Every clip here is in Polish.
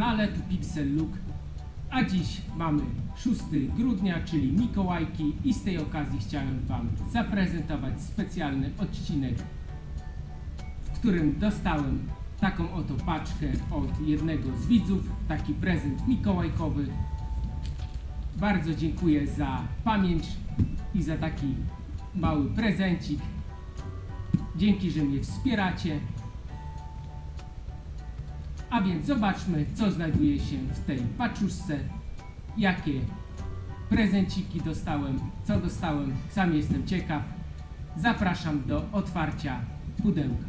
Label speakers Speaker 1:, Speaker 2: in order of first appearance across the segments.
Speaker 1: Kanale, tu Pixel Look. A dziś mamy 6 grudnia, czyli Mikołajki i z tej okazji chciałem Wam zaprezentować specjalny odcinek, w którym dostałem taką oto paczkę od jednego z widzów, taki prezent mikołajkowy. Bardzo dziękuję za pamięć i za taki mały prezencik. Dzięki, że mnie wspieracie. A więc zobaczmy, co znajduje się w tej paczuszce, jakie prezenciki dostałem, co dostałem, sam jestem ciekaw. Zapraszam do otwarcia pudełka.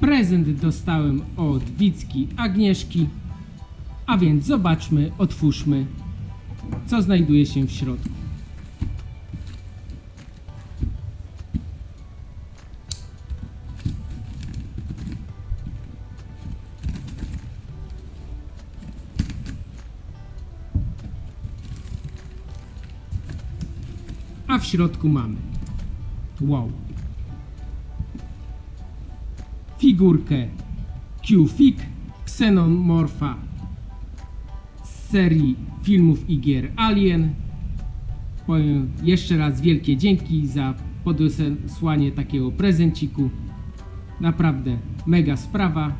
Speaker 1: Prezent dostałem od Wicki Agnieszki, a więc zobaczmy, otwórzmy, co znajduje się w środku. A w środku mamy wow. Figurkę Q-Fig Xenomorfa z serii filmów i gier Alien. Powiem jeszcze raz wielkie dzięki za podesłanie takiego prezenciku. Naprawdę mega sprawa.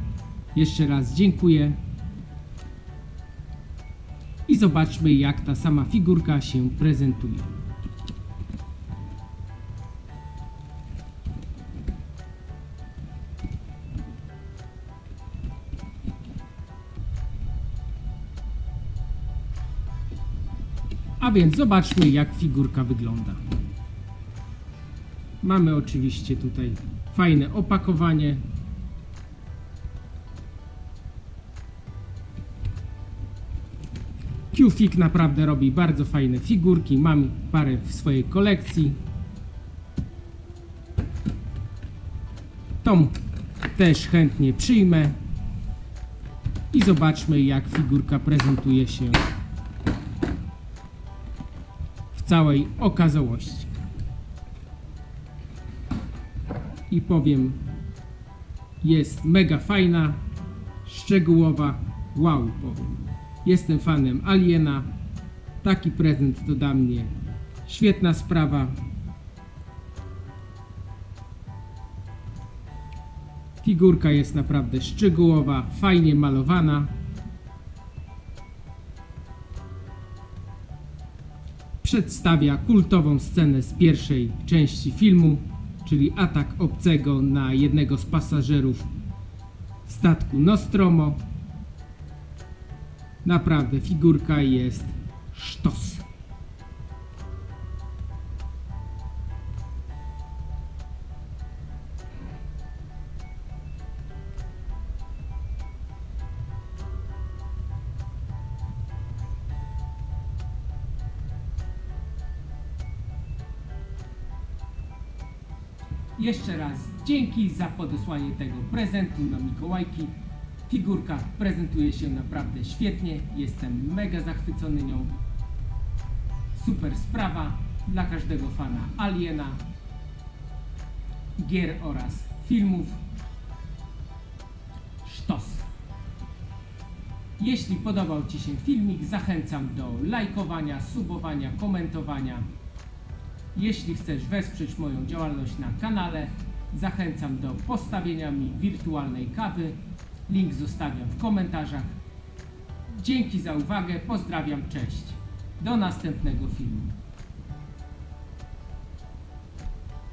Speaker 1: Jeszcze raz dziękuję. I zobaczmy jak ta sama figurka się prezentuje. A więc zobaczmy jak figurka wygląda. Mamy oczywiście tutaj fajne opakowanie. Qfig naprawdę robi bardzo fajne figurki. Mam parę w swojej kolekcji. Tą też chętnie przyjmę. I zobaczmy jak figurka prezentuje się całej okazałości. I powiem, jest mega fajna, szczegółowa, wow powiem. Jestem fanem Aliena, taki prezent to dla mnie świetna sprawa. Figurka jest naprawdę szczegółowa, fajnie malowana. Przedstawia kultową scenę z pierwszej części filmu, czyli atak obcego na jednego z pasażerów statku Nostromo. Naprawdę figurka jest Jeszcze raz dzięki za podesłanie tego prezentu na Mikołajki. Figurka prezentuje się naprawdę świetnie. Jestem mega zachwycony nią. Super sprawa dla każdego fana Aliena, gier oraz filmów. Sztos. Jeśli podobał Ci się filmik, zachęcam do lajkowania, subowania, komentowania. Jeśli chcesz wesprzeć moją działalność na kanale, zachęcam do postawienia mi wirtualnej kawy. Link zostawiam w komentarzach. Dzięki za uwagę, pozdrawiam, cześć. Do następnego filmu.